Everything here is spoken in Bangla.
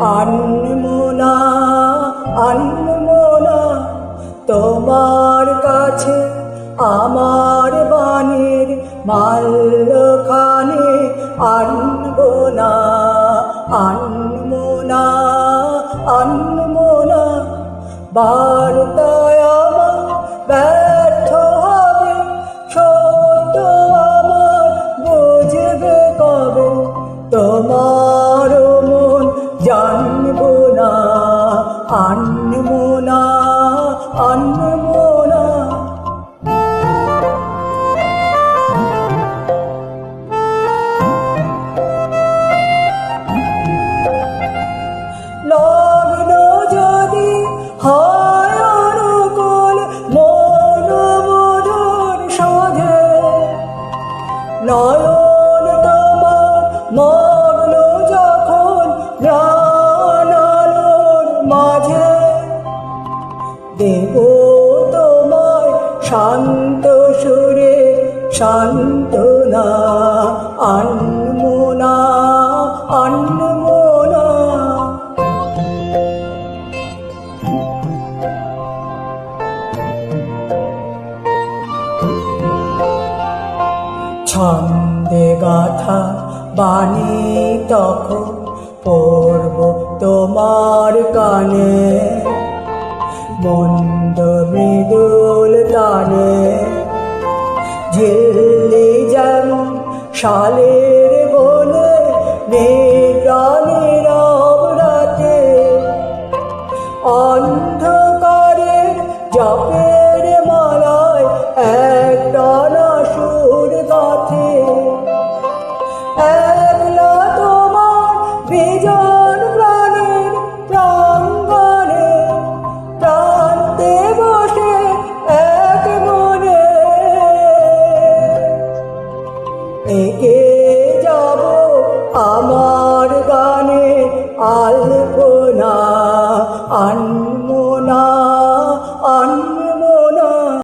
আনমোনা আনমোনা তোমার কাছে আমার বাণীর মাল্যখানে আনব না আনমোনা আনমোনা বার্তায় আনব না লগ্ন যদি হয় অনুকূল মন সাধে। নয়ন শান্ত সুরে শান্তনা আনমোনা আনমোনা। ছন্দে গাথা বাণী তখন পড়ব তোমার কানে। মন্দ মৃদুল তানে ঝিল্লি যেমন শালের বনে নিরানির রাতে অন্ধকারে জপের মালায় এক টানা সুর গাথে। একলা তোমার বিজন একে যাব আমার গানে আলপনা আন